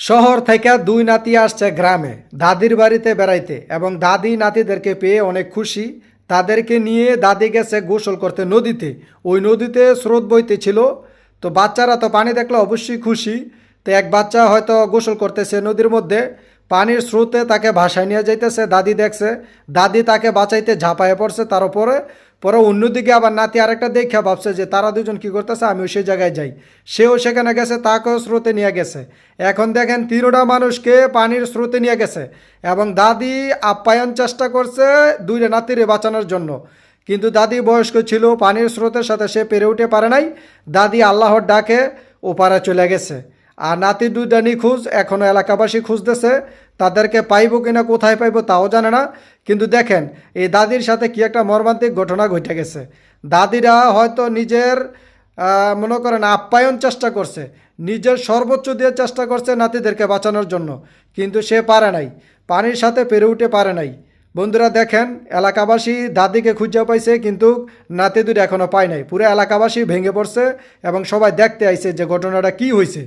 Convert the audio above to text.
শহর থেকে দুই নাতি আসছে গ্রামে, দাদির বাড়িতে বেড়াইতে এবং দাদি নাতিদেরকে পেয়ে অনেক খুশি। তাদেরকে নিয়ে দাদি গেছে গোসল করতে নদীতে। ওই নদীতে স্রোত বইতে ছিল। তো বাচ্চারা তো পানি দেখলে অবশ্যই খুশি। তো এক বাচ্চা হয়তো গোসল করতেছে নদীর মধ্যে। পানির স্রোতে তাকে ভাসায় নিয়ে যাইতেছে, দাদি দেখছে। দাদি তাকে বাঁচাইতে ঝাঁপায় পড়ছে তার উপরে। পরে অন্যদিকে আবার নাতি আরেকটা দেখে ভাবছে যে তারা দুজন কি করতেছে, আমিও সেই জায়গায় যাই। সেও সেখানে গেছে, তাকেও স্রোতে নিয়ে গেছে। এখন দেখেন তিনোটা মানুষকে পানির স্রোতে নিয়ে গেছে এবং দাদি আপ্যায়ন চেষ্টা করছে দুইটা নাতিরে বাঁচানোর জন্য। কিন্তু দাদি বয়স্ক ছিল, পানির স্রোতের সাথে সে পেরে উঠে পারে নাই। দাদি আল্লাহর ডাকে ওপারে চলে গেছে। আর নাতি দুইটা নিখোঁজ এখনও এলাকাবাসী খুঁজতেছে। তাদেরকে পাইবো কিনা, কোথায় পাইব তাও জানে না। কিন্তু দেখেন, এই দাদির সাথে কি একটা মর্মান্তিক ঘটনা ঘটে গেছে। দাদিরা হয়তো নিজের মনে করেন আপ্যায়ন চেষ্টা করছে। নিজের সর্বোচ্চ দিয়ে চেষ্টা করছে নাতিদেরকে বাঁচানোর জন্য। কিন্তু সে পারে নাই। পানির সাথে পেরে উঠে পারে নাই। বন্ধুরা দেখেন, এলাকাবাসী দাদিকে খুঁজে পাইছে, কিন্তু নাতি দুটো এখনও পায় নাই। পুরো এলাকাবাসী ভেঙে পড়ছে এবং সবাই দেখতে আইছে যে ঘটনাটা কি হয়েছে